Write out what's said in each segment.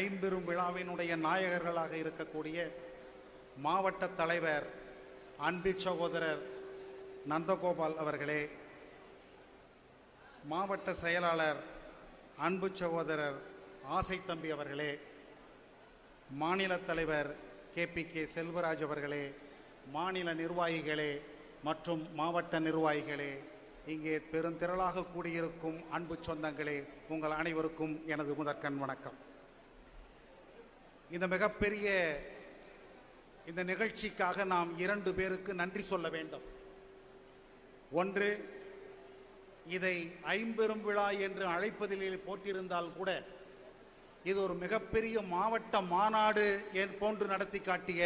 ஐம்பெரும் விழாவினுடைய நாயகர்களாக இருக்கக்கூடிய மாவட்ட தலைவர் அன்பு சகோதரர் நந்தகோபால் அவர்களே மாவட்ட செயலாளர் அன்பு சகோதரர் ஆசை தம்பி அவர்களே மாநில தலைவர் கே. பி. கே. செல்வராஜ் அவர்களே மாநில நிர்வாகிகளே மற்றும் மாவட்ட நிர்வாகிகளே இங்கே பெருந்திரளாக கூடியிருக்கும் அன்பு சொந்தங்களே உங்கள் அனைவருக்கும் எனது முதற்கண் வணக்கம். இந்த மிகப்பெரிய இந்த நிகழ்ச்சிக்காக நாம் இரண்டு பேருக்கு நன்றி சொல்ல வேண்டும். ஒன்று இதை ஐம்பெரும் விழா என்று அழைப்பதிலே போட்டிருந்தால் கூட இது ஒரு மிகப்பெரிய மாவட்ட மாநாடு என் போன்று நடத்தி காட்டிய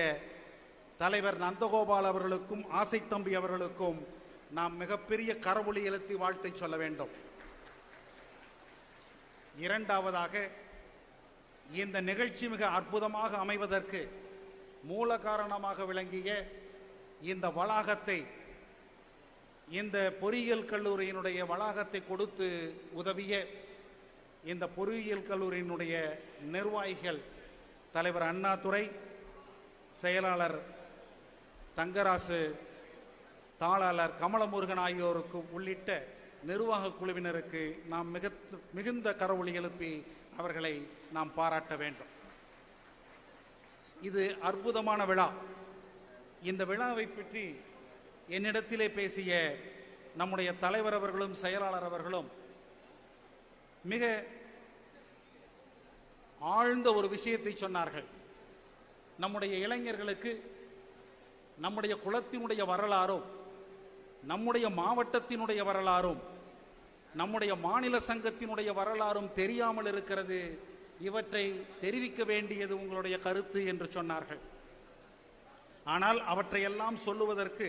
தலைவர் நந்தகோபால் அவர்களுக்கும் ஆசை தம்பி அவர்களுக்கும் நாம் மிகப்பெரிய கரவொளி எழுத்தி வாழ்த்தை சொல்ல வேண்டும். இரண்டாவதாக இந்த நிகழ்ச்சி மிக அற்புதமாக அமைவதற்கு மூல காரணமாக விளங்கிய இந்த வளாகத்தை இந்த பொறியியல் கல்லூரியினுடைய வளாகத்தை கொடுத்து உதவிய இந்த பொறியியல் கல்லூரியினுடைய நிர்வாகிகள் தலைவர் அண்ணாதுரை செயலாளர் தங்கராசு தாளாளர் கமலமுருகன் ஆகியோருக்கு உள்ளிட்ட நிர்வாக குழுவினருக்கு நாம் மிக மிகுந்த கரவொலி எழுப்பி அவர்களை நாம் பாராட்ட வேண்டும். இது அற்புதமான விழா. இந்த விழாவை பற்றி என்னிடத்திலே பேசிய நம்முடைய தலைவர் அவர்களும் செயலாளர் அவர்களும் மிக ஆழ்ந்த ஒரு விஷயத்தை சொன்னார்கள். நம்முடைய இளைஞர்களுக்கு நம்முடைய குலத்தினுடைய வரலாறும் நம்முடைய மாவட்டத்தினுடைய வரலாறும் நம்முடைய மாநில சங்கத்தினுடைய வரலாறும் தெரியாமல் இருக்கிறது. இவற்றை தெரிவிக்க வேண்டியது உங்களுடைய கருத்து என்று சொன்னார்கள். ஆனால் அவற்றையெல்லாம் சொல்லுவதற்கு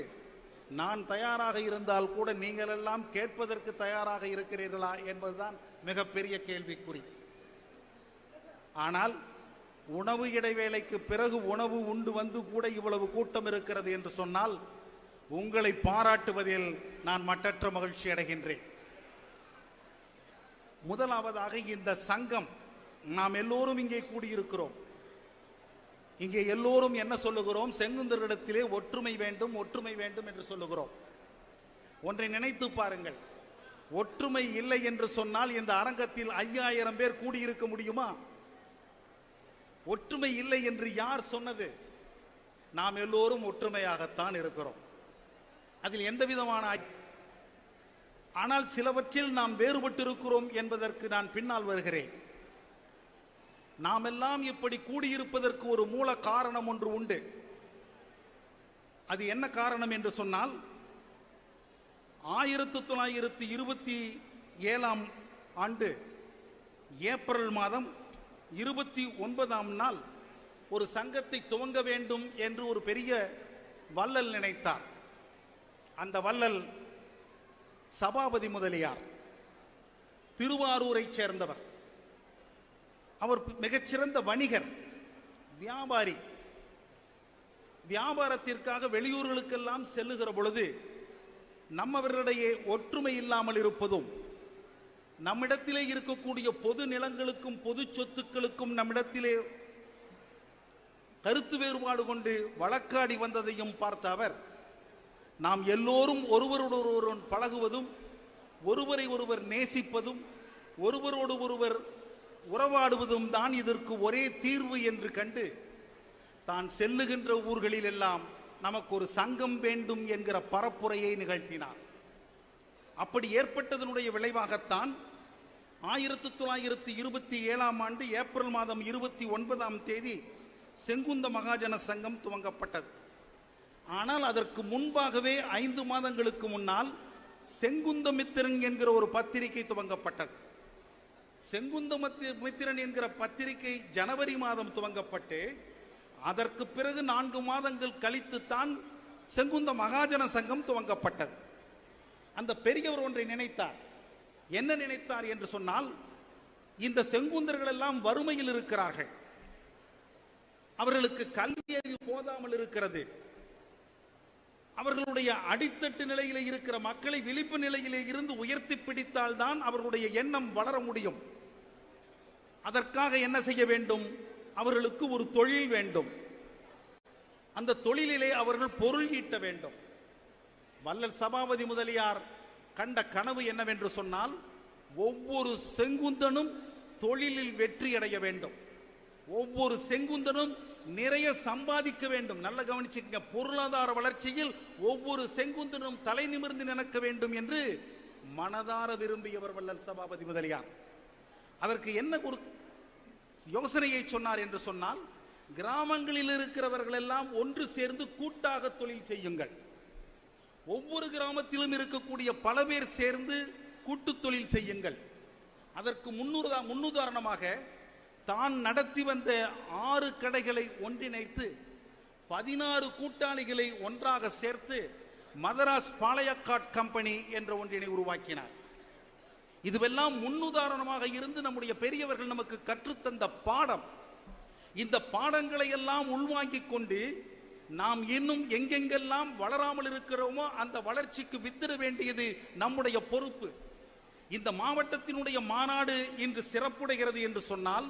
நான் தயாராக இருந்தால் கூட நீங்கள் எல்லாம் கேட்பதற்கு தயாராக இருக்கிறீர்களா என்பதுதான் மிகப்பெரிய கேள்விக்குறி. ஆனால் உணவு இடைவேளைக்கு பிறகு உணவு உண்டு வந்து கூட இவ்வளவு கூட்டம் இருக்கிறது என்று சொன்னால் உங்களை பாராட்டுவதில் நான் மட்டற்ற மகிழ்ச்சி அடைகின்றேன். முதலாவதாக இந்த சங்கம் நாம் எல்லோரும் இங்கே கூடியிருக்கிறோம். இங்கே எல்லோரும் என்ன சொல்லுகிறோம்? செங்குந்தரிடத்திலே ஒற்றுமை வேண்டும் ஒற்றுமை வேண்டும் என்று சொல்லுகிறோம். ஒன்றை நினைத்து பாருங்கள். ஒற்றுமை இல்லை என்று சொன்னால் இந்த அரங்கத்தில் ஐயாயிரம் பேர் கூடியிருக்க முடியுமா? ஒற்றுமை இல்லை என்று யார் சொன்னது? நாம் எல்லோரும் ஒற்றுமையாகத்தான் இருக்கிறோம். அதில் எந்த விதமான ஆனால் சிலவற்றில் நாம் வேறுபட்டிருக்கிறோம் என்பதற்கு நான் பின்னால் வருகிறேன். நாம் எல்லாம் இப்படி கூடியிருப்பதற்கு ஒரு மூல காரணம் ஒன்று உண்டு. அது என்ன காரணம் என்று சொன்னால் ஆயிரத்து தொள்ளாயிரத்து இருபத்தி ஏழாம் ஆண்டு ஏப்ரல் மாதம் இருபத்தி ஒன்பதாம் நாள் ஒரு சங்கத்தை துவங்க வேண்டும் என்று ஒரு பெரிய வள்ளல் நினைத்தார். அந்த வள்ளல் சபாபதி முதலியார் திருவாரூரைச் சேர்ந்தவர். அவர் மிகச்சிறந்த வணிகர் வியாபாரி. வியாபாரத்திற்காக வெளியூர்களுக்கெல்லாம் செல்லுகிற பொழுது நம்மவர்களிடையே ஒற்றுமை இல்லாமல் இருப்பதும் நம்மிடத்திலே இருக்கக்கூடிய பொது நிலங்களுக்கும் பொது சொத்துக்களுக்கும் நம்மிடத்திலே கருத்து வேறுபாடு கொண்டு வழக்காடி வந்ததையும் பார்த்த அவர் நாம் எல்லோரும் ஒருவரோடொருவருடன் பழகுவதும் ஒருவரை ஒருவர் நேசிப்பதும் ஒருவரோடு ஒருவர் உறவாடுவதும் தான் இதற்கு ஒரே தீர்வு என்று கண்டு தான் செல்லுகின்ற ஊர்களில் எல்லாம் நமக்கு ஒரு சங்கம் வேண்டும் என்கிற பரப்புரையை நிகழ்த்தினார். அப்படி ஏற்பட்டதனுடைய விளைவாகத்தான் ஆயிரத்தி தொள்ளாயிரத்தி இருபத்தி ஏழாம் ஆண்டு ஏப்ரல் மாதம் இருபத்தி ஒன்பதாம் தேதி செங்குந்த மகாஜன சங்கம் துவங்கப்பட்டது. ஆனால் அதற்கு முன்பாகவே ஐந்து மாதங்களுக்கு முன்னால் செங்குந்த மித்திரன் என்கிற ஒரு பத்திரிகை துவங்கப்பட்டது. செங்குந்த மித்திரன் என்கிற பத்திரிகை ஜனவரி மாதம் துவங்கப்பட்டு அதற்கு பிறகு நான்கு மாதங்கள் கழித்துத்தான் செங்குந்த மகாஜன சங்கம் துவங்கப்பட்டது. அந்த பெரியவர் ஒன்றை நினைத்தார். என்ன நினைத்தார் என்று சொன்னால் இந்த செங்குந்தர்கள் எல்லாம் வறுமையில் இருக்கிறார்கள். அவர்களுக்கு கல்வி அறிவு போதாமல் இருக்கிறது. அவர்களுடைய அடித்தட்டு நிலையிலே இருக்கிற மக்களை விழிப்பு நிலையிலே இருந்து உயர்த்தி பிடித்தால்தான் அவர்களுடைய எண்ணம் வளர முடியும். அதற்காக என்ன செய்ய வேண்டும்? அவர்களுக்கு ஒரு தொழில் வேண்டும். அந்த தொழிலிலே அவர்கள் பொருள் ஈட்ட வேண்டும். வல்லல் சபாபதி முதலியார் கண்ட கனவு என்னவென்று சொன்னால் ஒவ்வொரு செங்குந்தனும் தொழிலில் வெற்றி அடைய வேண்டும். ஒவ்வொரு செங்குந்தனும் நிறைய சம்பாதிக்க வேண்டும். நல்ல கவனிச்சுக்கங்க. பொருளாதார வளர்ச்சியில் ஒவ்வொரு செங்குந்தனும் தலை நிமிர்ந்து நினைக்க வேண்டும் என்று மனதார விரும்பியவர் வள்ளல் சபாபதி முதலியார். அதற்கு என்ன ஒரு யோசனையை சொன்னார் என்று சொன்னால் கிராமங்களில் இருக்கிறவர்கள் எல்லாம் ஒன்று சேர்ந்து கூட்டாக தொழில் செய்யுங்கள். ஒவ்வொரு கிராமத்திலும் இருக்கக்கூடிய பல பேர் சேர்ந்து கூட்டு தொழில் செய்யுங்கள். அதற்கு முன்னுதா முன்னுதாரணமாக தான் நடத்தி வந்த ஆறு கடைகளை ஒன்றிணைத்து பதினாறு கூட்டாளிகளை ஒன்றாக சேர்த்து மதராஸ் பாளையக்காட் கம்பெனி என்ற ஒன்றினை உருவாக்கினார். இதுவெல்லாம் முன்னுதாரணமாக இருந்து நம்முடைய பெரியவர்கள் நமக்கு கற்றுத்தந்த பாடம். இந்த பாடங்களை எல்லாம் உள்வாங்கிக் கொண்டு நாம் இன்னும் எங்கெங்கெல்லாம் வளராமல் இருக்கிறோமோ அந்த வளர்ச்சிக்கு வித்திட வேண்டியது நம்முடைய பொறுப்பு. இந்த மாவட்டத்தினுடைய மாநாடு இன்று சிறப்புடைகிறது என்று சொன்னால்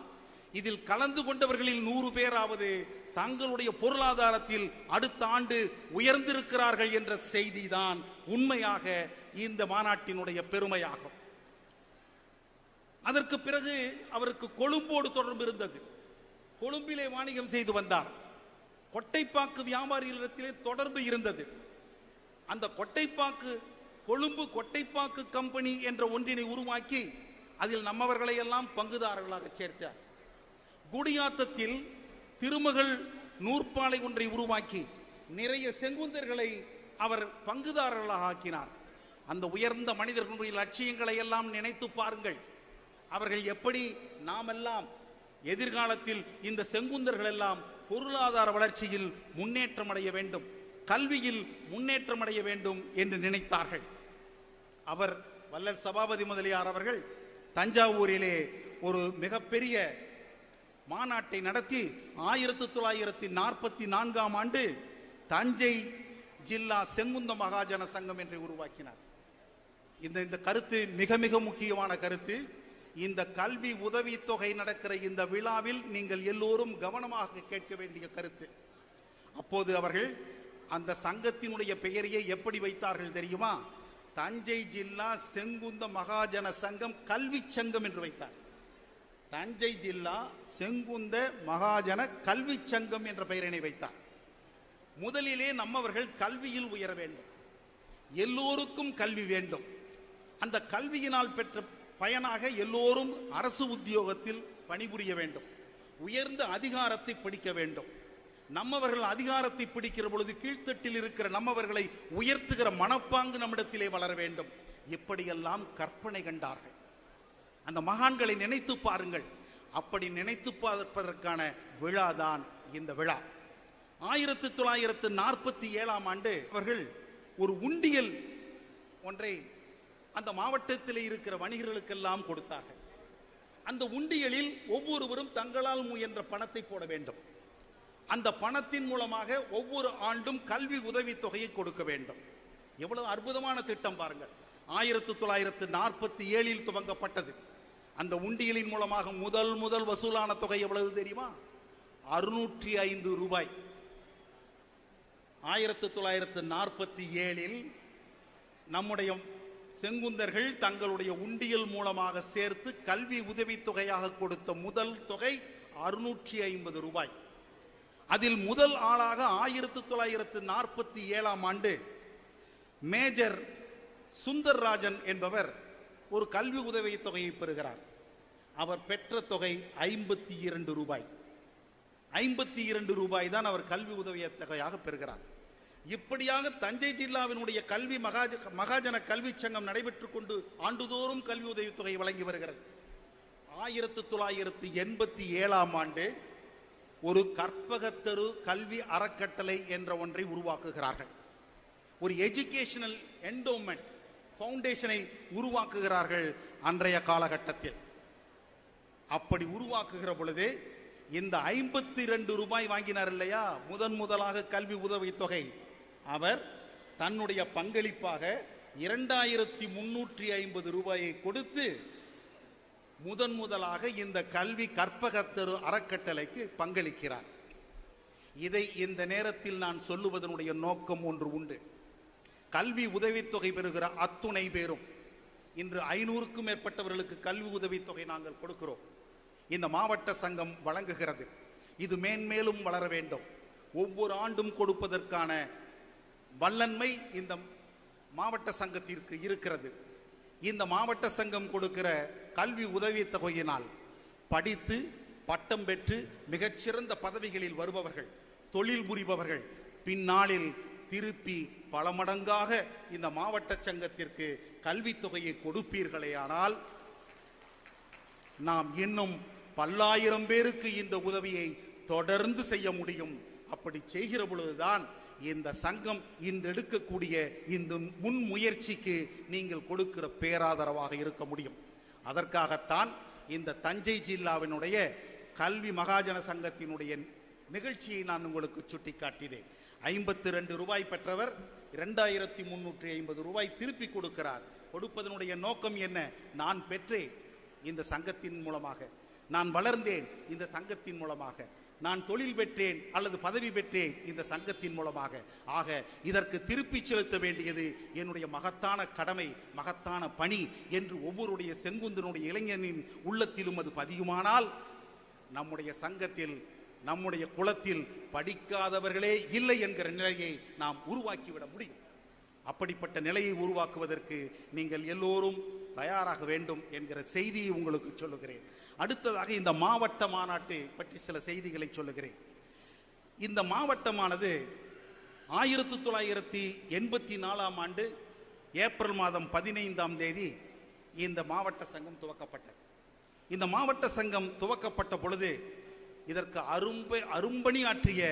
இதில் கலந்து கொண்டவர்களில் நூறு பேராவது தங்களுடைய பொருளாதாரத்தில் அடுத்த ஆண்டு உயர்ந்திருக்கிறார்கள் என்ற செய்திதான் உண்மையாக இந்த மாநாட்டினுடைய பெருமையாகும். அதற்கு பிறகு அவருக்கு கொழும்போடு தொடர்பு இருந்தது. கொழும்பிலே வாணிகம் செய்து வந்தார். கொட்டைப்பாக்கு வியாபாரிகளிடத்திலே தொடர்பு இருந்தது. அந்த கொட்டைப்பாக்கு கொழும்பு கொட்டைப்பாக்கு கம்பெனி என்ற ஒன்றினை உருவாக்கி அதில் நம்மவர்களை எல்லாம் பங்குதாரர்களாக சேர்த்தார். குடியாத்தத்தில் திருமகள் நூற்பாலை ஒன்றை உருவாக்கி நிறைய செங்குந்தர்களை அவர் பங்குதாரர்களாக ஆக்கினார். அந்த உயர்ந்த மனிதர்களுடைய லட்சியங்களை எல்லாம் நினைத்து பாருங்கள். அவர்கள் எப்படி நாமெல்லாம் எதிர்காலத்தில் இந்த செங்குந்தர்கள் எல்லாம் பொருளாதார வளர்ச்சியில் முன்னேற்றம் அடைய வேண்டும் கல்வியில் முன்னேற்றம் அடைய வேண்டும் என்று நினைத்தார்கள். அவர் வல்லல் சபாபதி முதலியார் அவர்கள் தஞ்சாவூரிலே ஒரு மிகப்பெரிய மாநாட்டை நடத்தி ஆயிரத்தி தொள்ளாயிரத்தி நாற்பத்தி நான்காம் ஆண்டு தஞ்சை ஜில்லா செங்குந்த மகாஜன சங்கம் என்று உருவாக்கினார். இந்த இந்த கருத்து மிக மிக முக்கியமான கருத்து. இந்த கல்வி உதவித்தொகை நடக்கிற இந்த விழாவில் நீங்கள் எல்லோரும் கவனமாக கேட்க வேண்டிய கருத்து. அப்போது அவர்கள் அந்த சங்கத்தினுடைய பெயரையே எப்படி வைத்தார்கள் தெரியுமா? தஞ்சை ஜில்லா செங்குந்த மகாஜன சங்கம் கல்வி சங்கம் என்று வைத்தார். தஞ்சை ஜில்லா செங்குந்த மகாஜன கல்வி சங்கம் என்ற பெயரினை வைத்தார். முதலிலே நம்மவர்கள் கல்வியில் உயர வேண்டும். எல்லோருக்கும் கல்வி வேண்டும். அந்த கல்வியினால் பெற்ற பயனாக எல்லோரும் அரசு உத்தியோகத்தில் பணிபுரிய வேண்டும். உயர்ந்த அதிகாரத்தை பிடிக்க வேண்டும். நம்மவர்கள் அதிகாரத்தை பிடிக்கிற பொழுது கீழ்த்தட்டில் இருக்கிற நம்மவர்களை உயர்த்துகிற மனப்பாங்கு நம்மிடத்திலே வளர வேண்டும். இப்படியெல்லாம் கற்பனை கண்டார்கள்? அந்த மகான்களை நினைத்து பாருங்கள். அப்படி நினைத்து பார்ப்பதற்கான விழாதான் இந்த விழா. ஆயிரத்தி தொள்ளாயிரத்து நாற்பத்தி ஏழாம் ஆண்டு அவர்கள் ஒரு உண்டியல் ஒன்றை அந்த மாவட்டத்தில் இருக்கிற வணிகர்களுக்கெல்லாம் கொடுத்தார்கள். அந்த உண்டியலில் ஒவ்வொருவரும் தங்களால் முயன்ற பணத்தை போட வேண்டும். அந்த பணத்தின் மூலமாக ஒவ்வொரு ஆண்டும் கல்வி உதவித் தொகையை கொடுக்க வேண்டும். எவ்வளவு அற்புதமான திட்டம் பாருங்கள். ஆயிரத்தி தொள்ளாயிரத்து நாற்பத்தி ஏழில் துவங்கப்பட்டது. அந்த உண்டியலின் மூலமாக முதல் முதல் வசூலான தொகை எவ்வளவு தெரியுமா? அறுநூற்றி ஐந்து ரூபாய். ஆயிரத்தி தொள்ளாயிரத்து நாற்பத்தி ஏழில் நம்முடைய செங்குந்தர்கள் தங்களுடைய உண்டியல் மூலமாக சேர்த்து கல்வி உதவித் தொகையாக கொடுத்த முதல் தொகை அறுநூற்றி ஐம்பது ரூபாய். அதில் முதல் ஆளாக ஆயிரத்தி தொள்ளாயிரத்து நாற்பத்தி ஏழாம் ஆண்டு மேஜர் சுந்தர்ராஜன் என்பவர் ஒரு கல்வி உதவித் தொகையை பெறுகிறார். அவர் பெற்ற தொகை ஐம்பத்தி இரண்டு ரூபாய். ஐம்பத்தி இரண்டு ரூபாய் தான் அவர் கல்வி உதவிய தொகையாக பெறுகிறார். இப்படியாக தஞ்சை ஜில்லாவினுடைய கல்வி மகாஜ மகாஜன கல்வி சங்கம் நடைபெற்றுக் கொண்டு ஆண்டுதோறும் கல்வி உதவித் தொகை வழங்கி வருகிறது. ஆயிரத்தி தொள்ளாயிரத்தி எண்பத்தி ஏழாம் ஆண்டு ஒரு கற்பகத்தரு கல்வி அறக்கட்டளை என்ற ஒன்றை உருவாக்குகிறார்கள். ஒரு எஜுகேஷனல் என்டோமெண்ட் ஃபவுண்டேஷனை உருவாக்குகிறார்கள் அன்றைய காலகட்டத்தில். அப்படி உருவாக்குகிற பொழுது இந்த ஐம்பத்தி ரெண்டு ரூபாய் வாங்கினார் இல்லையா? முதன் முதலாக கல்வி உதவித் தொகை. அவர் தன்னுடைய பங்களிப்பாக இரண்டாயிரத்தி முன்னூற்றி ஐம்பது ரூபாயை கொடுத்து முதன் முதலாக இந்த கல்வி கற்பகத்தரு அறக்கட்டளைக்கு பங்களிக்கிறார். இதை இந்த நேரத்தில் நான் சொல்லுவதனுடைய நோக்கம் ஒன்று உண்டு. கல்வி உதவித்தொகை பெறுகிற அத்துணை பேரும் இன்று ஐநூறுக்கும் மேற்பட்டவர்களுக்கு கல்வி உதவித்தொகை நாங்கள் கொடுக்கிறோம். இந்த மாவட்ட சங்கம் வழங்குகிறது. இது மேன்மேலும் வளர வேண்டும். ஒவ்வொரு ஆண்டும் கொடுப்பதற்கான வல்லன்மை இந்த மாவட்ட சங்கத்திற்கு இருக்கிறது. இந்த மாவட்ட சங்கம் கொடுக்கிற கல்வி உதவித் தொகையினால் படித்து பட்டம் பெற்று மிகச்சிறந்த பதவிகளில் வருபவர்கள் தொழில் புரிபவர்கள் பின்னாளில் திருப்பி பல மடங்காக இந்த மாவட்ட சங்கத்திற்கு கல்வித் தொகையை கொடுப்பீர்களேயானால் நாம் இன்னும் பல்லாயிரம் பேருக்கு இந்த உதவியை தொடர்ந்து செய்ய முடியும். அப்படி செய்கிற பொழுதுதான் இந்த சங்கம் இன்று எடுக்கக்கூடிய இந்த முன்முயற்சிக்கு நீங்கள் கொடுக்கிற பேராதரவாக இருக்க முடியும். அதற்காகத்தான் இந்த தஞ்சை ஜில்லாவினுடைய கல்வி மகாஜன சங்கத்தினுடைய நிகழ்ச்சியை நான் உங்களுக்கு சுட்டிக்காட்டினேன். ஐம்பத்தி ரெண்டு ரூபாய் பெற்றவர் இரண்டாயிரத்தி முன்னூற்றி ஐம்பது ரூபாய் திருப்பி கொடுக்கிறார். கொடுப்பதனுடைய நோக்கம் என்ன? நான் பெற்றேன். இந்த சங்கத்தின் மூலமாக. நான் வளர்ந்தேன் இந்த சங்கத்தின் மூலமாக. நான் தொழில் பெற்றேன் அல்லது பதவி பெற்றேன் இந்த சங்கத்தின் மூலமாக. ஆக இதற்கு திருப்பி செலுத்த வேண்டியது என்னுடைய மகத்தான கடமை மகத்தான பணி என்று ஒவ்வொருடைய செங்குந்தனுடைய இளைஞனின் உள்ளத்திலும் அது பதியுமானால் நம்முடைய சங்கத்தில் நம்முடைய குலத்தில் படிக்காதவர்களே இல்லை என்கிற நிலையை நாம் உருவாக்கிவிட முடியும். அப்படிப்பட்ட நிலையை உருவாக்குவதற்கு நீங்கள் எல்லோரும் தயாராக வேண்டும் என்கிற செய்தியை உங்களுக்கு சொல்லுகிறேன். அடுத்ததாக இந்த மாவட்ட மாநாட்டு பற்றி சில செய்திகளை சொல்லுகிறேன். இந்த மாவட்டமானது ஆயிரத்தி தொள்ளாயிரத்தி எண்பத்தி நாலாம் ஆண்டு ஏப்ரல் மாதம் பதினைந்தாம் தேதி இந்த மாவட்ட சங்கம் துவக்கப்பட்டது. இந்த மாவட்ட சங்கம் துவக்கப்பட்ட பொழுது இதற்கு அரும்ப அரும்பணி ஆற்றிய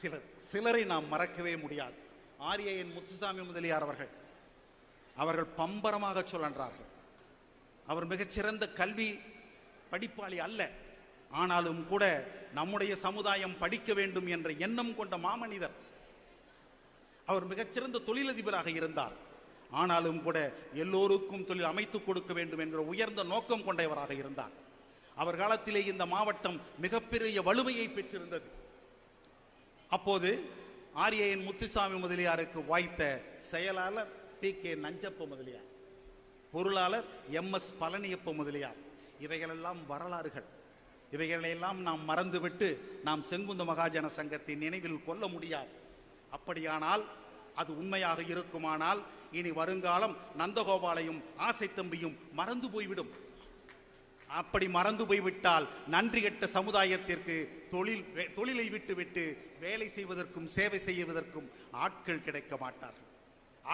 சிலர் சிலரை நாம் மறக்கவே முடியாது. ஆரியன் முத்துசாமி முதலியார் அவர்கள் அவர்கள் பம்பரமாக சொல்லன்றார்கள் அவர் மிகச்சிறந்த கல்வி படிப்பாளி அல்ல. ஆனாலும் கூட நம்முடைய சமுதாயம் படிக்க வேண்டும் என்ற எண்ணம் கொண்ட மாமனிதர். அவர் மிகச்சிறந்த தொழிலதிபராக இருந்தார். ஆனாலும் கூட எல்லோருக்கும் தொழில் அமைத்துக் கொடுக்க வேண்டும் என்ற உயர்ந்த நோக்கம் கொண்டவராக இருந்தார். அவர் காலத்திலே இந்த மாவட்டம் மிகப்பெரிய வலிமையை பெற்றிருந்தது. அப்போது ஆரியன் முத்துசாமி முதலியாருக்கு வாய்த்த செயலாளர் பி கே நஞ்சப்ப முதலியார் பொருளாளர் எம் எஸ் பழனியப்ப முதலியார் இவைகளெல்லாம் வரலாறுகள். இவைகளையெல்லாம் நாம் மறந்துவிட்டு நாம் செங்குந்த மகாஜன சங்கத்தின் நினைவில் கொள்ள முடியாது. அப்படியானால் அது உண்மையாக இருக்குமானால் இனி வருங்காலம் நந்தகோபாலையும் ஆசை தம்பியும் மறந்து போய்விடும். அப்படி மறந்து போய்விட்டால் நன்றி கெட்ட சமுதாயத்திற்கு தொழில் தொழிலை விட்டுவிட்டு வேலை செய்வதற்கும் சேவை செய்வதற்கும் ஆட்கள் கிடைக்க மாட்டார்கள்.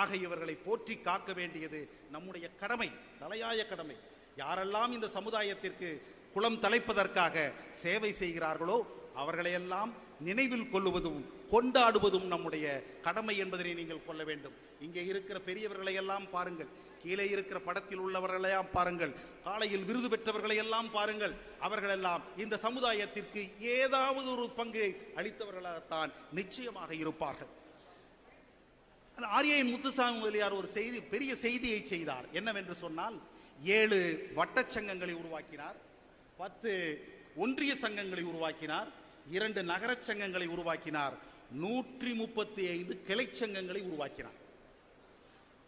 ஆக இவர்களை போற்றி காக்க வேண்டியது நம்முடைய கடமை தலையாய கடமை. யாரெல்லாம் இந்த சமுதாயத்திற்கு குளம் தலைப்பதற்காக சேவை செய்கிறார்களோ அவர்களையெல்லாம் நினைவில் கொள்ளுவதும் கொண்டாடுவதும் நம்முடைய கடமை என்பதனை நீங்கள் கொள்ள வேண்டும். இங்கே இருக்கிற பெரியவர்களை எல்லாம் பாருங்கள். கீழே இருக்கிற படத்தில் உள்ளவர்களையெல்லாம் பாருங்கள். காலையில் விருது பெற்றவர்களை எல்லாம் பாருங்கள். அவர்களெல்லாம் இந்த சமுதாயத்திற்கு ஏதாவது ஒரு பங்கை அளித்தவர்களாகத்தான் நிச்சயமாக இருப்பார்கள். ஆரியன் முத்துசாமி முதலியார் ஒரு செய்தி பெரிய செய்தியை செய்தார். என்னவென்று சொன்னால் ஏழு வட்டச் சங்கங்களை உருவாக்கினார் பத்து ஒன்றிய சங்கங்களை உருவாக்கினார் இரண்டு நகரச் சங்கங்களை உருவாக்கினார் நூற்றி முப்பத்தி ஐந்து கிளை சங்கங்களை உருவாக்கினார்.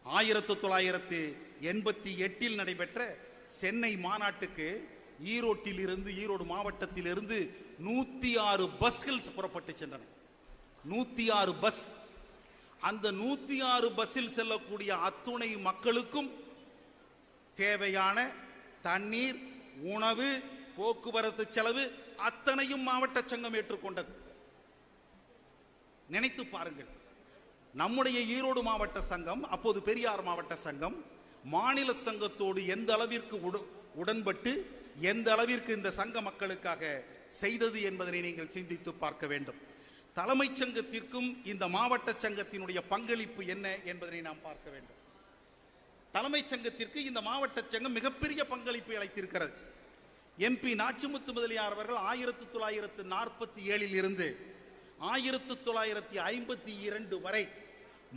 ஆயிரத்து தொள்ளாயிரத்து எண்பத்தி எட்டில் நடைபெற்ற சென்னை மாநாட்டுக்கு ஈரோட்டில் இருந்து ஈரோடு மாவட்டத்தில் இருந்து நூத்தி ஆறு பஸ்கள் புறப்பட்டு சென்றன. நூத்தி ஆறு பஸ். அந்த நூத்தி ஆறு பஸ்ஸில் செல்லக்கூடிய அத்துணை மக்களுக்கும் தேவையான தண்ணீர் உணவு போக்குவரத்து செலவு அத்தனையும் மாவட்ட சங்கம் ஏற்றுக்கொண்டது. நினைத்து பாருங்கள். நம்முடைய ஈரோடு மாவட்ட சங்கம் அப்போது பெரியார் மாவட்ட சங்கம் மாநில சங்கத்தோடு எந்த அளவிற்கு உட- உடன்பட்டு எந்த அளவிற்கு இந்த சங்க மக்களுக்காக செய்தது என்பதனை நீங்கள் சிந்தித்து பார்க்க வேண்டும். தலைமைச் சங்கத்திற்கும் இந்த மாவட்ட சங்கத்தினுடைய பங்களிப்பு என்ன என்பதனை நாம் பார்க்க வேண்டும். தலைமைச் சங்கத்திற்கு இந்த மாவட்ட சங்கம் மிகப்பெரிய பங்களிப்பை அளித்திருக்கிறது. எம்பி நாச்சிமுத்து முதலியார் அவர்கள் ஆயிரத்தி தொள்ளாயிரத்து நாற்பத்தி ஏழில் இருந்து ஆயிரத்தி தொள்ளாயிரத்தி ஐம்பத்தி இரண்டு வரை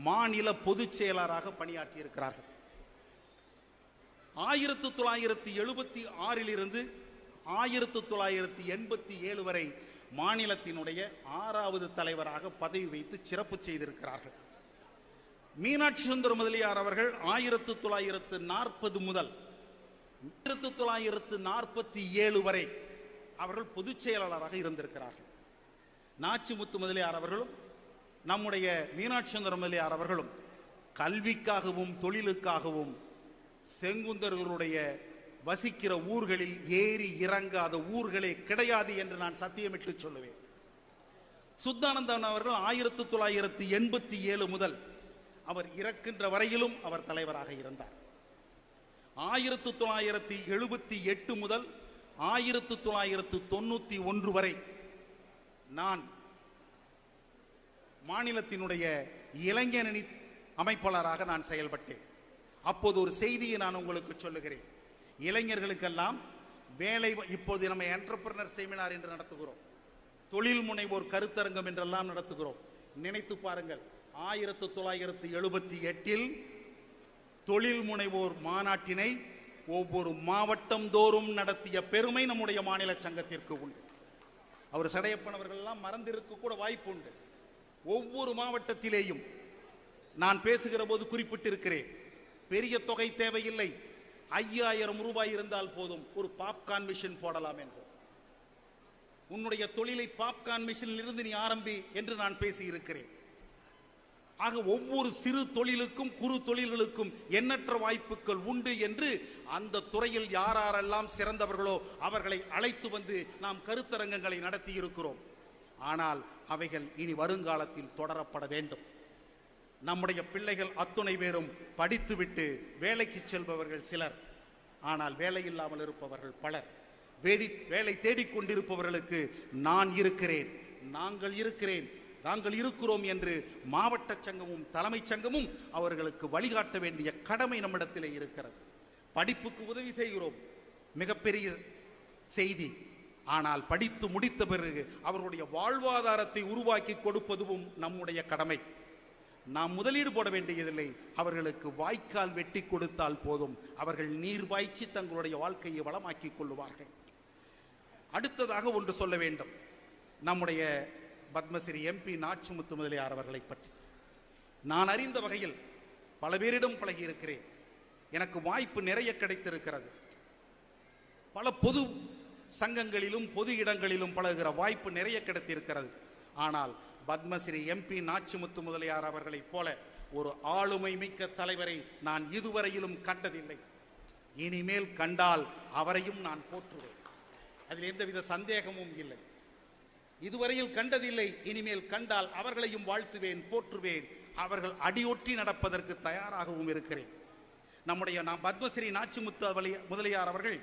மாநில பொதுச் செயலராக பணியாற்றி இருக்கிறார்கள் ஆயிரத்து தொள்ளாயிரத்தி எழுபத்தி ஆறிலிருந்து ஆயிரத்து தொள்ளாயிரத்தி எண்பத்தி ஏழு வரை மாநிலத்தினுடைய ஆறாவது தலைவராக பதவி வைத்து சிறப்பு செய்திருக்கிறார்கள். மீனாட்சி சுந்தர முதலியார் அவர்கள் ஆயிரத்து தொள்ளாயிரத்து நாற்பது முதல் ஆயிரத்து தொள்ளாயிரத்து நாற்பத்தி ஏழு வரை அவர்கள் பொதுச் செயலாளராக இருந்திருக்கிறார்கள். நாச்சிமுத்து முதலியார் அவர்களும் நம்முடைய மீனாட்சி சுந்தர முதலியார் அவர்களும் கல்விக்காகவும் தொழிலுக்காகவும் செங்குந்தர்களுடைய வசிக்கிற ஊர்களில் ஏறி இறங்காத ஊர்களே கிடையாது என்று நான் சத்தியமிட்டு சொல்லுவேன். சுத்தானந்தன் அவர்கள் ஆயிரத்து தொள்ளாயிரத்து எண்பத்தி ஏழு முதல் அவர் இறக்கின்ற வரையிலும் அவர் தலைவராக இருந்தார். ஆயிரத்து தொள்ளாயிரத்தி எழுபத்தி எட்டு முதல் ஆயிரத்து தொள்ளாயிரத்து தொண்ணூத்தி ஒன்று வரை நான் மாநிலத்தினுடைய இளைஞரணி அமைப்பாளராக நான் செயல்பட்டேன். அப்போது ஒரு செய்தியை நான் உங்களுக்கு சொல்லுகிறேன். இளைஞர்களுக்கெல்லாம் வேலை இப்போது நம்ம என்டர்பிரினர் செமினார் என்று நடத்துகிறோம். தொழில் முனைவோர் கருத்தரங்கம் என்றெல்லாம் நடத்துகிறோம். நினைத்து பாருங்கள் ஆயிரத்து தொள்ளாயிரத்து எழுபத்தி எட்டில் தொழில் முனைவோர் மாநாட்டினை ஒவ்வொரு மாவட்டம் தோறும் நடத்திய பெருமை நம்முடைய மாநில சங்கத்திற்கு உண்டு. அவர் சடையப்பனவர்கள்லாம் மறந்திருக்க கூட வாய்ப்பு உண்டு. ஒவ்வொரு மாவட்டத்திலேயும் நான் பேசுகிற போது குறிப்பிட்டிருக்கிறேன் பெரிய தொகை தேவையில்லை. ஐயாயிரம் ரூபாய் இருந்தால் போதும் ஒரு பாப்கார்ன் மிஷின் போடலாம் என்று. உன்னுடைய தொழிலை பாப்கார்ன் மிஷினில் இருந்து நீ ஆரம்பி என்று நான் பேசியிருக்கிறேன். ஆக ஒவ்வொரு சிறு தொழிலுக்கும் குறு தொழில்களுக்கும் எண்ணற்ற வாய்ப்புகள் உண்டு என்று அந்த துறையில் யாரெல்லாம் சிறந்தவர்களோ அவர்களை அழைத்து வந்து நாம் கருத்தரங்கங்களை நடத்தி இருக்கிறோம் ஆனால் அவைகள் இனி வருங்காலத்தில் தொடரப்பட வேண்டும். நம்முடைய பிள்ளைகள் அத்துணை பேரும் படித்துவிட்டு வேலைக்கு செல்பவர்கள் சிலர். ஆனால் வேலை இல்லாமல் இருப்பவர்கள் பலர். வேடி வேலை தேடிக்கொண்டிருப்பவர்களுக்கு நான் இருக்கிறேன் நாங்கள் இருக்கிறேன் நாங்கள் இருக்கிறோம் என்று மாவட்ட சங்கமும் தலைமைச் சங்கமும் அவர்களுக்கு வழிகாட்ட வேண்டிய கடமை நம்மிடத்திலே இருக்கிறது. படிப்புக்கு உதவி செய்கிறோம். மிகப்பெரிய செய்தி. ஆனால் படித்து முடித்த பிறகு அவர்களுடைய வாழ்வாதாரத்தை உருவாக்கி கொடுப்பதும் நம்முடைய கடமை. நாம் முதலீடு போட வேண்டியதில்லை. அவர்களுக்கு வாய்க்கால் வெட்டி கொடுத்தால் போதும். அவர்கள் நீர் பாய்ச்சி தங்களுடைய வாழ்க்கையை வளமாக்கிக் கொள்ளுவார்கள். அடுத்ததாக ஒன்று சொல்ல வேண்டும். நம்முடைய பத்மஸ்ரீ எம்பி நாச்சிமுத்து முதலியார் அவர்களை பற்றி. நான் அறிந்த வகையில் பல பேரிடம் பழகி இருக்கிறேன். எனக்கு வாய்ப்பு நிறைய கிடைத்திருக்கிறது. பல பொது சங்கங்களிலும் பொது இடங்களிலும் பழகுகிற வாய்ப்பு நிறைய கிடைத்திருக்கிறது. ஆனால் பத்மஸ்ரீ எம்பி நாச்சிமுத்து முதலியார் அவர்களைப் போல ஒரு ஆளுமை மிக்க தலைவரை நான் இதுவரையிலும் கண்டதில்லை. இனிமேல் கண்டால் அவரையும் நான் போற்றுவேன். அதில் எந்தவித சந்தேகமும் இல்லை. இதுவரையில் கண்டதில்லை இனிமேல் கண்டால் அவர்களையும் வாழ்த்துவேன் போற்றுவேன். அவர்கள் அடியொட்டி நடப்பதற்கு தயாராகவும் இருக்கிறேன். நம்முடைய நாம் பத்மஸ்ரீ நாச்சிமுத்து முதலியார் அவர்கள்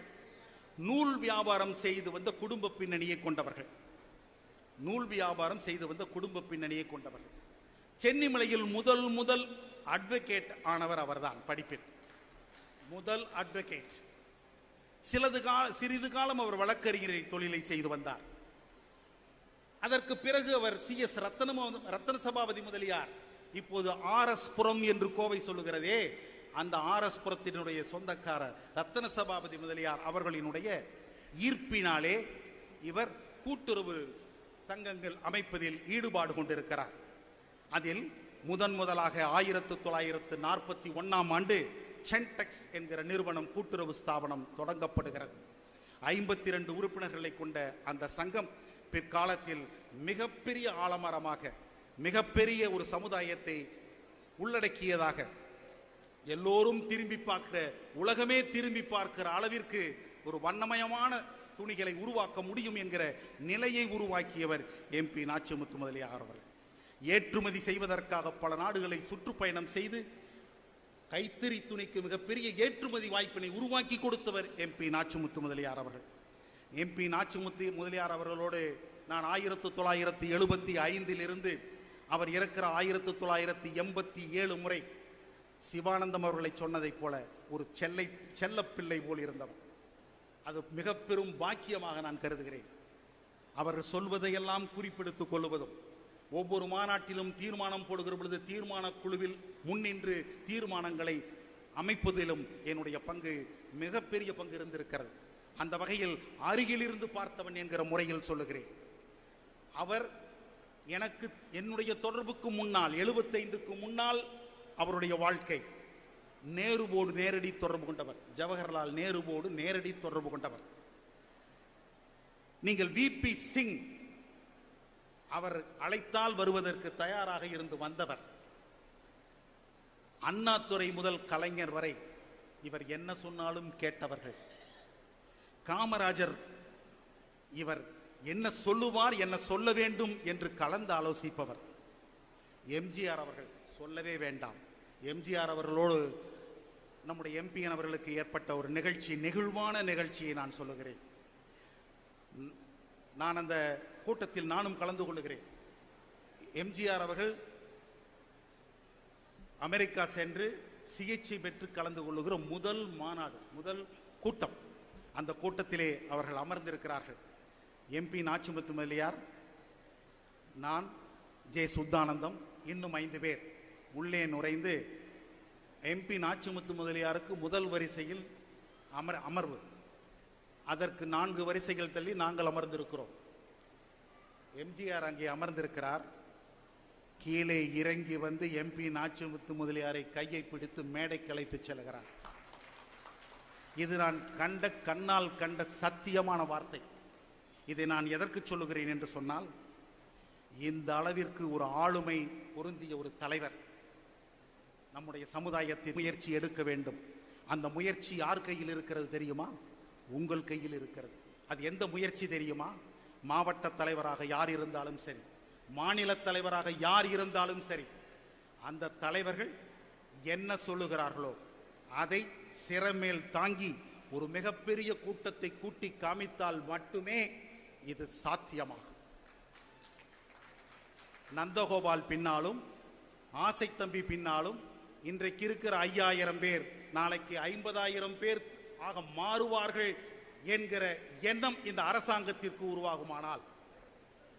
நூல் வியாபாரம் செய்து வந்த குடும்ப பின்னணியை கொண்டவர்கள். நூல் வியாபாரம் செய்து வந்த குடும்ப பின்னணியை கொண்டவர்கள். சென்னிமலையில் முதல் முதல் அட்வொகேட் ஆனவர் அவர்தான் படிப்பில். முதல் அட்வொகேட் சிலது கால சிறிது காலம் அவர் வழக்கறிஞரை தொழிலை செய்து வந்தார். அதற்கு பிறகு அவர் சி எஸ் ரத்தனம ரத்தன சபாபதி முதலியார். இப்போது ஆர் எஸ் புரம் என்று கோவை சொல்லுகிறதே அந்த ஆர் எஸ் புரத்தினுடைய சொந்தக்காரர் ரத்தன சபாபதி முதலியார் அவர்களினுடைய ஈர்ப்பினாலே இவர் கூட்டுறவு சங்கங்கள் அமைப்பதில் ஈடுபாடு கொண்டிருக்கிறார். அதில் முதன் முதலாக ஆயிரத்து தொள்ளாயிரத்து நாற்பத்தி ஒன்னாம் ஆண்டு சென்டெக்ஸ் என்கிற நிறுவனம் கூட்டுறவு ஸ்தாபனம் தொடங்கப்படுகிறது. ஐம்பத்தி ரெண்டு உறுப்பினர்களை கொண்ட அந்த சங்கம் பிற்காலத்தில் மிகப்பெரிய ஆலமரமாக மிகப்பெரிய ஒரு சமுதாயத்தை உள்ளடக்கியதாக எல்லோரும் திரும்பி பார்க்கிற உலகமே திரும்பி பார்க்கிற அளவிற்கு ஒரு வண்ணமயமான துணிகளை உருவாக்க முடியும் என்கிற நிலையை உருவாக்கியவர் எம்பி நாச்சிமுத்து முதலியார் அவர்கள். ஏற்றுமதி செய்வதற்காக பல நாடுகளை சுற்றுப்பயணம் செய்து கைத்தறி துணிக்கு மிகப்பெரிய ஏற்றுமதி வாய்ப்பினை உருவாக்கி கொடுத்தவர் எம்பி நாச்சிமுத்து முதலியார் அவர்கள். எம்பி நாச்சிமுத்து முதலியார் அவர்களோடு நான் ஆயிரத்து தொள்ளாயிரத்தி எழுபத்தி ஐந்திலிருந்து அவர் இறக்கிற ஆயிரத்து தொள்ளாயிரத்தி எண்பத்தி ஏழு முறை சிவானந்தம் அவர்களை சொன்னதைப் போல ஒரு செல்லை செல்லப்பிள்ளை போல் இருந்தவர் அது மிக பெரும் பாக்கியமாக நான் கருதுகிறேன். அவர் சொல்வதையெல்லாம் குறிப்பெடுத்துக் கொள்வதும் ஒவ்வொரு மாநாட்டிலும் தீர்மானம் போடுகிற பொழுது தீர்மான குழுவில் முன்னின்று தீர்மானங்களை அமைப்பதிலும் என்னுடைய பங்கு மிகப்பெரிய பங்கு இருந்திருக்கிறது. அந்த வகையில் அருகிலிருந்து பார்த்தவன் என்கிற முறையில் சொல்லுகிறேன். அவர் எனக்கு என்னுடைய தொடர்புக்கு முன்னால் எழுபத்தைந்துக்கு முன்னால் அவருடைய வாழ்க்கை. நேருவோடு நேரடி தொடர்பு கொண்டவர். ஜவஹர்லால் நேருவோடு நேரடி தொடர்பு கொண்டவர். நீங்கள் விபி சிங் அவர் அழைத்தால் வருவதற்கு தயாராக இருந்து வந்தவர். அண்ணாதுரை முதல் கலைஞர் வரை இவர் என்ன சொன்னாலும் கேட்டவர்கள். காமராஜர் இவர் என்ன சொல்லுவார் என்ன சொல்ல வேண்டும் என்று கலந்து ஆலோசிப்பவர். எம்ஜிஆர் அவர்கள் சொல்லவே வேண்டாம். எம்ஜிஆர் அவர்களோடு நம்முடைய எம்பியன் அவர்களுக்கு ஏற்பட்ட ஒரு நிகழ்ச்சி நெகிழ்வான நிகழ்ச்சியை நான் சொல்லுகிறேன். நான் அந்த கூட்டத்தில் நானும் கலந்து கொள்ளுகிறேன். எம்ஜிஆர் அவர்கள் அமெரிக்கா சென்று சிகிச்சை பெற்று கலந்து கொள்ளுகிற முதல் மாநாடு முதல் கூட்டம். அந்த கூட்டத்திலே அவர்கள் அமர்ந்திருக்கிறார்கள். எம்பி நாச்சிமுத்து முதலியார் நான் ஜே சுத்தானந்தம் இன்னும் ஐந்து பேர். உள்ளே நுழைந்து எம்பி நாச்சிமுத்து முதலியாருக்கு முதல் வரிசையில் அமர் அமர்வு. அதற்கு நான்கு வரிசைகள் தள்ளி நாங்கள் அமர்ந்திருக்கிறோம். எம்ஜிஆர் அங்கே அமர்ந்திருக்கிறார். கீழே இறங்கி வந்து எம்பி நாச்சிமுத்து முதலியாரை கையை பிடித்து மேடைக்கு அழைத்துச் செல்கிறார். இது நான் கண்ட கண்ணால் கண்ட சத்தியமான வார்த்தை. இதை நான் எதற்கு சொல்லுகிறேன் என்று சொன்னால் இந்த அளவிற்கு ஒரு ஆளுமை பொருந்திய ஒரு தலைவர் நம்முடைய சமுதாயத்தில் முயற்சி எடுக்க வேண்டும். அந்த முயற்சி யார் கையில் இருக்கிறது தெரியுமா? உங்கள் கையில் இருக்கிறது. அது எந்த முயற்சி தெரியுமா? மாவட்ட தலைவராக யார் இருந்தாலும் சரி மாநில தலைவராக யார் இருந்தாலும் சரி அந்த தலைவர்கள் என்ன சொல்லுகிறார்களோ அதை சிறமேல் தாங்கி ஒரு மிகப்பெரிய கூட்டத்தை கூட்டி காமித்தால் மட்டுமே இது சாத்தியமாகும். நந்தகோபால் பின்னாலும் ஆசை தம்பி பின்னாலும் இன்றைக்கு இருக்கிற ஐயாயிரம் பேர் நாளைக்கு ஐம்பதாயிரம் பேர் ஆக மாறுவார்கள் என்கிற எண்ணம் இந்த அரசாங்கத்திற்கு உருவாகுமானால்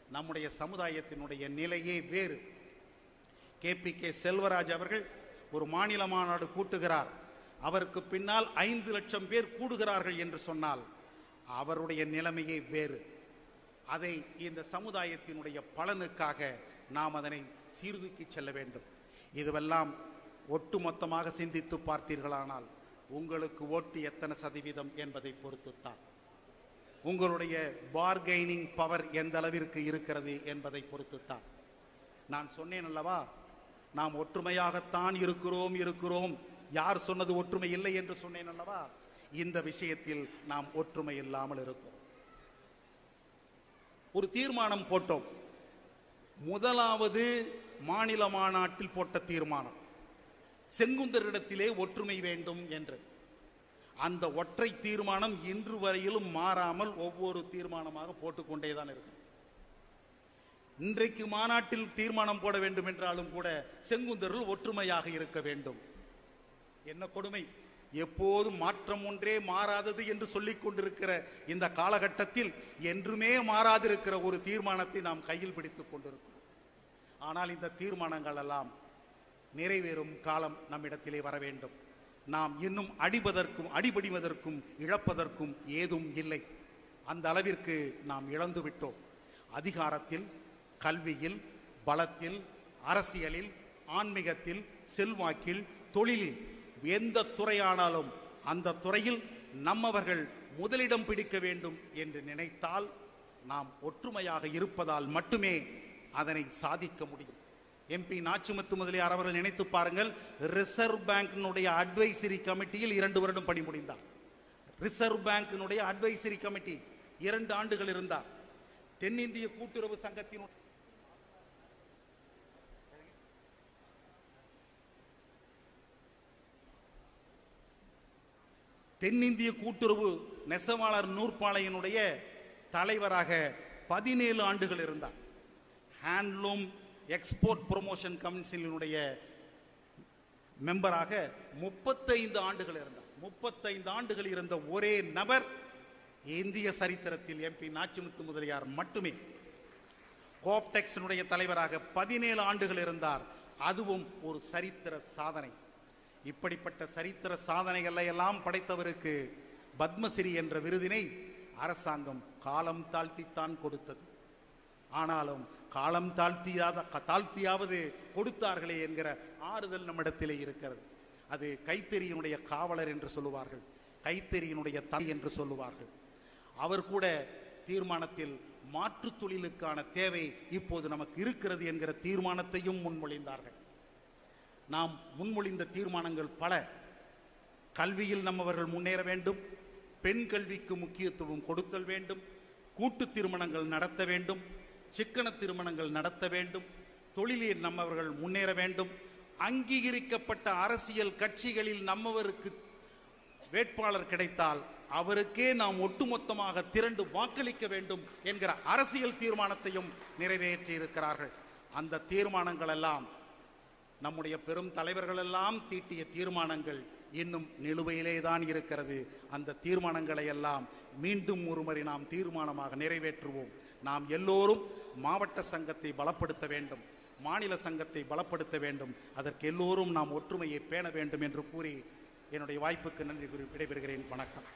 நம்முடைய சமுதாயத்தினுடைய நிலையே வேறு. KP K. செல்வராஜ் அவர்கள் ஒரு மாநில மாநாடு கூட்டுகிறார். அவருக்கு பின்னால் ஐந்து லட்சம் பேர் கூடுகிறார்கள் என்று சொன்னால் அவருடைய நிலைமையே வேறு. அதை இந்த சமுதாயத்தினுடைய பலனுக்காக நாம் அதனை சீர்தூக்கி செல்ல வேண்டும். இதுவெல்லாம் ஒட்டுமொத்தமாக சிந்தித்து பார்த்தீர்களானால் உங்களுக்கு ஓட்டு எத்தனை சதவீதம் என்பதை பொறுத்துத்தான். உங்களுடைய பார்கெய்னிங் பவர் எந்த அளவிற்கு இருக்கிறது என்பதை பொறுத்துத்தான். நான் சொன்னேன் அல்லவா நாம் ஒற்றுமையாகத்தான் இருக்கிறோம் இருக்கிறோம். யார் சொன்னது ஒற்றுமை இல்லை என்று சொன்னேன் அல்லவா? இந்த விஷயத்தில் நாம் ஒற்றுமை இல்லாமல் இருக்கோம் ஒரு தீர்மானம் போட்டோம். முதலாவது மாநில மாநாட்டில் போட்ட தீர்மானம். செங்குந்தரிடத்திலே ஒற்றுமை வேண்டும் என்று. அந்த ஒற்றை தீர்மானம் இன்று வரையிலும் மாறாமல் ஒவ்வொரு தீர்மானமாக போட்டுக்கொண்டே தான் இருக்கு இன்றைக்கு மாநாட்டில் தீர்மானம் போட வேண்டும் என்றாலும் கூட செங்குந்தரில் ஒற்றுமையாக இருக்க வேண்டும். என்ன கொடுமை? எப்போதும் மாற்றம் ஒன்றே மாறாதது என்று சொல்லிக் கொண்டிருக்கிற இந்த காலகட்டத்தில் என்றுமே மாறாதிருக்கிற ஒரு தீர்மானத்தை நாம் கையில் பிடித்துக் கொண்டிருக்கிறோம். ஆனால் இந்த தீர்மானங்கள் எல்லாம் நிறைவேறும் காலம் நம்மிடத்திலே வர வேண்டும். நாம் இன்னும் அடிபதற்கும் அடிபடிவதற்கும் இழப்பதற்கும் ஏதும் இல்லை. அந்த அளவிற்கு நாம் இழந்து விட்டோம். அதிகாரத்தில் கல்வியில் பலத்தில் அரசியலில் ஆன்மீகத்தில் செல்வாக்கில் தொழிலில் எந்த துறையானாலும் அந்த துறையில் நம்மவர்கள் முதலிடம் பிடிக்க வேண்டும் என்று நினைத்தால் நாம் ஒற்றுமையாக இருப்பதால் மட்டுமே அதனை சாதிக்க முடியும். எம்பி நாச்சிமுத்து முதலியார் அவர்கள் நினைத்து பாருங்கள் ரிசர்வ் பேங்கினுடைய அட்வைசரி கமிட்டியில் இரண்டு வருடம் பணிபுரிந்தார் ரிசர்வ் பேங்கினுடைய அட்வைசரி கமிட்டி இரண்டு ஆண்டுகள் இருந்தார். தென்னிந்திய கூட்டுறவு சங்கத்தினுடைய தென்னிந்திய கூட்டுறவு நெசவாளர் நூற்பாளையனுடைய தலைவராக பதினேழு ஆண்டுகள் இருந்தார். ஹேண்ட்லூம் எக்ஸ்போர்ட் ப்ரொமோஷன் கவுன்சிலினுடைய மெம்பராக முப்பத்தைந்து ஆண்டுகள் இருந்தார். முப்பத்தைந்து ஆண்டுகள் இருந்த ஒரே நபர் இந்திய சரித்திரத்தில் எம்பி நாச்சிமுத்து முதலியார் மட்டுமே. கோப்டெக்ஸினுடைய தலைவராக பதினேழு ஆண்டுகள் இருந்தார். அதுவும் ஒரு சரித்திர சாதனை. இப்படிப்பட்ட சரித்திர சாதனைகளை எல்லாம் படைத்தவருக்கு பத்மஸ்ரீ என்ற விருதினை அரசாங்கம் காலம் தாழ்த்தித்தான் கொடுத்தது. ஆனாலும் காலம் தாழ்த்தியாத தாழ்த்தியாவது கொடுத்தார்களே என்கிற ஆறுதல் நம்மிடத்திலே இருக்கிறது. அது கைத்தறியினுடைய காவலர் என்று சொல்லுவார்கள் கைத்தறியினுடைய தலை என்று சொல்லுவார்கள். அவர் கூட தீர்மானத்தில் மாற்றுத் தொழிலுக்கான தேவை இப்போது நமக்கு இருக்கிறது என்கிற தீர்மானத்தையும் முன்மொழிந்தார்கள். நாம் முன்மொழிந்த தீர்மானங்கள் பல. கல்வியில் நம்மவர்கள் முன்னேற வேண்டும். பெண் கல்விக்கு முக்கியத்துவம் கொடுத்தல் வேண்டும். கூட்டு திருமணங்கள் நடத்த வேண்டும். சிக்கன திருமணங்கள் நடத்த வேண்டும். தொழிலில் நம்மவர்கள் முன்னேற வேண்டும். அங்கீகரிக்கப்பட்ட அரசியல் கட்சிகளில் நம்மவருக்கு வேட்பாளர் கிடைத்தால் அவருக்கே நாம் ஒட்டுமொத்தமாக திரண்டு வாக்களிக்க வேண்டும் என்கிற அரசியல் தீர்மானத்தையும் நிறைவேற்றியிருக்கிறார்கள். அந்த தீர்மானங்கள் எல்லாம் நம்முடைய பெரும் தலைவர்களெல்லாம் தீட்டிய தீர்மானங்கள் இன்னும் நிலுவையிலே தான் இருக்கிறது. அந்த தீர்மானங்களை எல்லாம் மீண்டும் ஒருமுறை நாம் தீர்மானமாக நிறைவேற்றுவோம். நாம் எல்லோரும் மாவட்ட சங்கத்தை பலப்படுத்த வேண்டும். மாநில சங்கத்தை பலப்படுத்த வேண்டும். அதற்கு எல்லோரும் நாம் ஒற்றுமையை பேண வேண்டும் என்று கூறி என்னுடைய வாய்ப்புக்கு நன்றி கூறி விடைபெறுகிறேன். வணக்கம்.